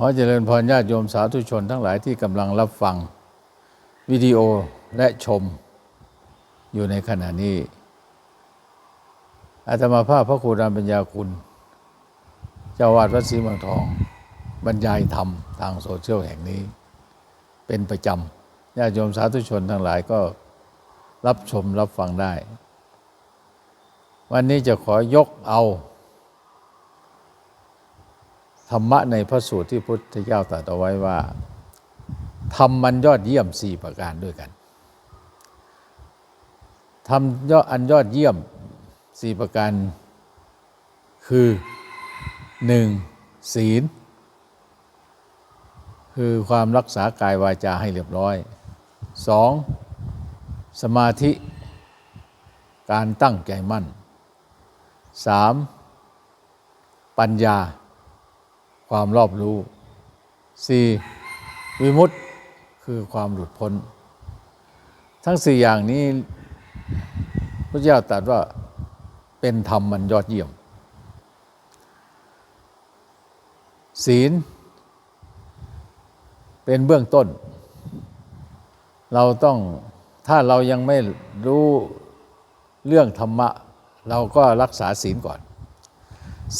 ขอเจริญพรญาติโยมสาธุชนทั้งหลายที่กำลังรับฟัง วิดีโอและชมอยู่ในขณะนี้ อาตมาภาพพระครูรามปัญญาคุณ เจ้าวาดวัดศรีเมืองทอง บรรยายธรรมทางโซเชียลแห่งนี้ เป็นประจำญาติโยมสาธุชนทั้งหลายก็รับชมรับฟังได้ วันนี้จะขอยกเอา ธรรมะในพระสูตรที่พุทธเจ้าตรัสเอาไว้ว่าทำมันยอดเยี่ยมสี่ประการด้วยกันทำยอดอันยอดเยี่ยมสี่ประการ คือหนึ่งศีล คือความรักษากายวาจาให้เรียบร้อยสองสมาธิ การตั้งใจมั่นสามปัญญา ความรอบรู้สี่วิมุตติคือความหลุดพ้น ทั้งสี่อย่างนี้พระเจ้าตรัสว่าเป็นธรรมมันยอดเยี่ยม ศีล เป็นเบื้องต้น เราต้องถ้าเรายังไม่รู้เรื่องธรรมะ เราก็รักษาศีลก่อน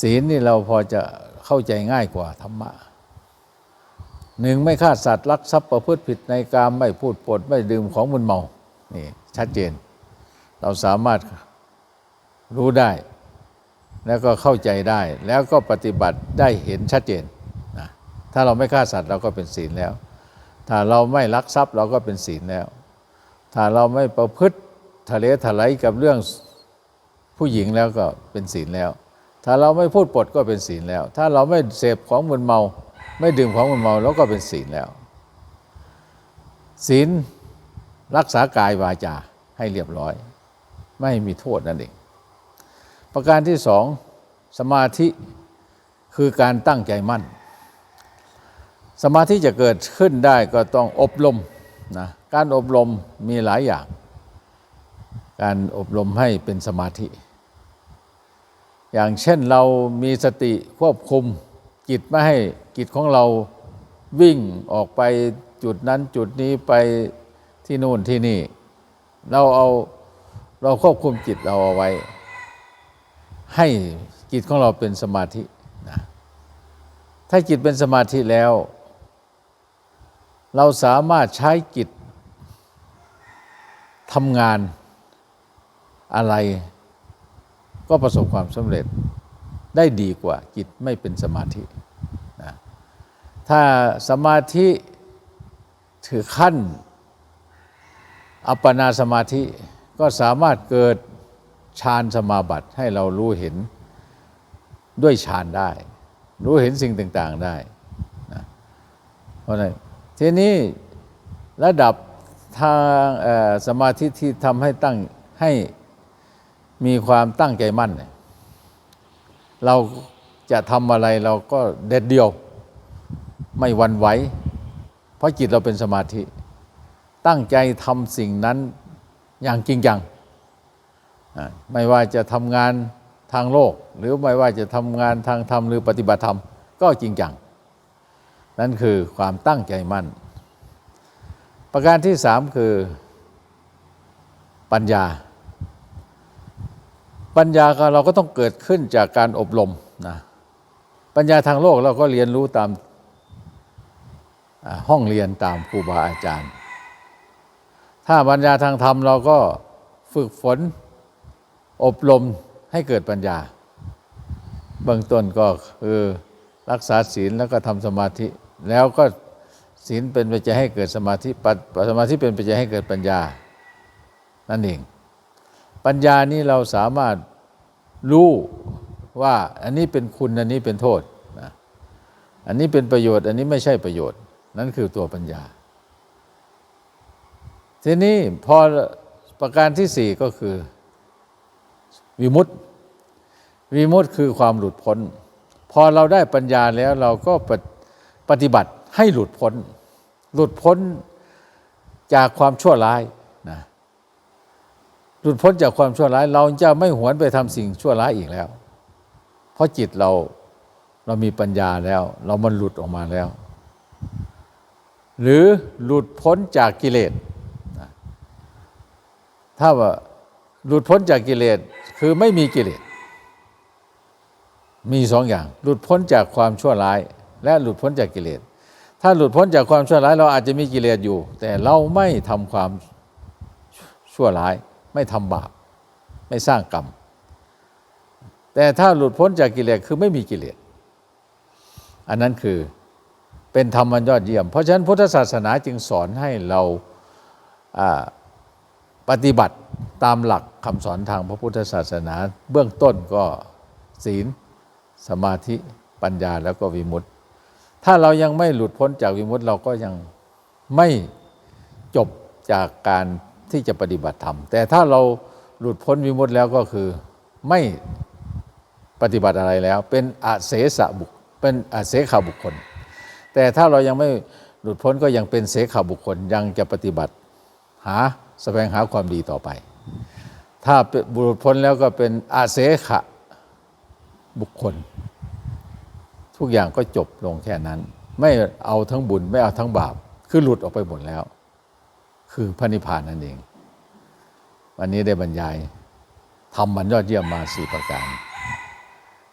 ศีลนี่เราพอจะ เข้าใจง่ายกว่าธรรมะหนึ่งไม่ฆ่าสัตว์ลักทรัพย์ประพฤติผิดในกามไม่พูดปดไม่ดื่มของมึนเมา นี่ชัดเจน เราสามารถรู้ได้ แล้วก็เข้าใจได้ แล้วก็ปฏิบัติได้เห็นชัดเจนนะถ้าเราไม่ฆ่าสัตว์เราก็เป็นศีลแล้ว ถ้าเราไม่ลักทรัพย์เราก็เป็นศีลแล้ว ถ้าเราไม่ประพฤติทะเลถลายกับเรื่องผู้หญิงแล้วก็เป็นศีลแล้ว ถ้าเราไม่พูดปดก็เป็นศีลแล้ว ถ้าเราไม่เสพของมึนเมา ไม่ดื่มของมึนเมาเราก็เป็นศีลแล้ว ศีลรักษากายวาจาให้เรียบร้อย ไม่มีโทษนั่นเอง ประการที่สองสมาธิคือการตั้งใจมั่น สมาธิจะเกิดขึ้นได้ก็ต้องอบรมนะการอบรมมีหลายอย่าง การอบรมให้เป็นสมาธิ อย่างเช่นเรามีสติควบคุมจิตไม่ให้จิตของเราวิ่งออกไปจุดนั้นจุดนี้ไปที่นู่นที่นี่ เราเอาเราควบคุมจิตเราเอาไว้ ให้จิตของเราเป็นสมาธินะถ้าจิตเป็นสมาธิแล้ว เราสามารถใช้จิตทำงานอะไร ก็ประสบความสำเร็จได้ดีกว่าจิตไม่เป็นสมาธินะถ้าสมาธิถือขั้น อัปปนาสมาธิก็สามารถเกิดฌานสมาบัติให้เรารู้เห็นด้วยฌานได้ รู้เห็นสิ่งต่าง ๆได้นะเพราะนั้นทีนี้ระดับทางสมาธิที่ทำให้ตั้งให้ มีความตั้งใจมั่น เราจะทำอะไรเราก็เด็ดเดียว ไม่วันไหว เพราะจิตเราเป็นสมาธิ ตั้งใจทำสิ่งนั้นอย่างจริงจัง ไม่ว่าจะทำงานทางโลก หรือไม่ว่าจะทำงานทางธรรมหรือปฏิบัติธรรม ก็จริงจัง นั่นคือความตั้งใจมั่น ประการที่สามคือปัญญา ปัญญาเราก็ต้องเกิดขึ้นจากการอบรมนะปัญญาทางโลกเราก็เรียนรู้ตามห้องเรียนตามครูบาอาจารย์ ถ้าปัญญาทางธรรมเราก็ฝึกฝนอบรมให้เกิดปัญญา เบื้องต้นก็คือรักษาศีลแล้วก็ทำสมาธิ แล้วก็ศีลเป็นปัจจัยให้เกิดสมาธิปัสมาธิเป็นปัจจัยให้เกิดปัญญา นั่นเอง ปัญญานี้เราสามารถ รู้ว่าอันนี้เป็นคุณอันนี้เป็นโทษนะอันนี้เป็นประโยชน์ อันนี้ไม่ใช่ประโยชน์ นั่นคือตัวปัญญา ทีนี้พอประการที่สี่ก็คือวิมุตติวิมุตติคือความหลุดพ้น พอเราได้ปัญญาแล้วเราก็ปฏิบัติให้หลุดพ้น หลุดพ้นจากความชั่วร้าย หลุดพ้นจากความชั่วร้าย เราจะไม่หวนไปทำสิ่งชั่วร้ายอีกแล้ว เพราะจิตเราเรามีปัญญาแล้ว เรามันหลุดออกมาแล้ว หรือหลุดพ้นจากกิเลสถ้าว่าหลุดพ้นจากกิเลสคือไม่มีกิเลสมีสองอย่าง หลุดพ้นจากความชั่วร้าย และหลุดพ้นจากกิเลสถ้าหลุดพ้นจากความชั่วร้าย เราอาจจะมีกิเลสอยู่ แต่เราไม่ทำความชั่วร้าย ไม่ทำบาป ไม่สร้างกรรม แต่ถ้าหลุดพ้นจากกิเลสคือไม่มีกิเลส อันนั้นคือเป็นธรรมันยอดเยี่ยม เพราะฉะนั้นพุทธศาสนาจึงสอนให้เราอ่าปฏิบัติตามหลักคำสอนทางพระพุทธศาสนา เบื้องต้นก็ศีล สมาธิปัญญาแล้วก็วิมุตติ ถ้าเรายังไม่หลุดพ้นจากวิมุตติเราก็ยังไม่จบจากการ ที่จะปฏิบัติธรรม แต่ถ้าเราหลุดพ้นวิมุตติแล้วก็คือไม่ปฏิบัติอะไรแล้ว เป็นอาเสสะบุคเป็นอาเสขาบุคคล แต่ถ้าเรายังไม่หลุดพ้นก็ยังเป็นเสขาบุคคลยังจะปฏิบัติหาแสวงหาความดีต่อไป ถ้าบุรุษพ้นแล้วก็เป็นอาเสขะบุคคล ทุกอย่างก็จบลงแค่นั้น ไม่เอาทั้งบุญไม่เอาทั้งบาป คือหลุดออกไปหมดแล้ว คือพระนิพพานนั่นเอง วันนี้ได้บรรยายทำมันยอดเยี่ยมมาสี่ประการ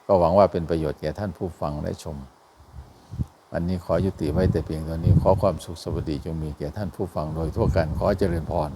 ก็หวังว่าเป็นประโยชน์แก่ท่านผู้ฟังและชม วันนี้ขอยุติไว้แต่เพียงเท่านี้ขอความสุขสวัสดีจงมีแก่ท่านผู้ฟังโดยทั่วกันขอเจริญพร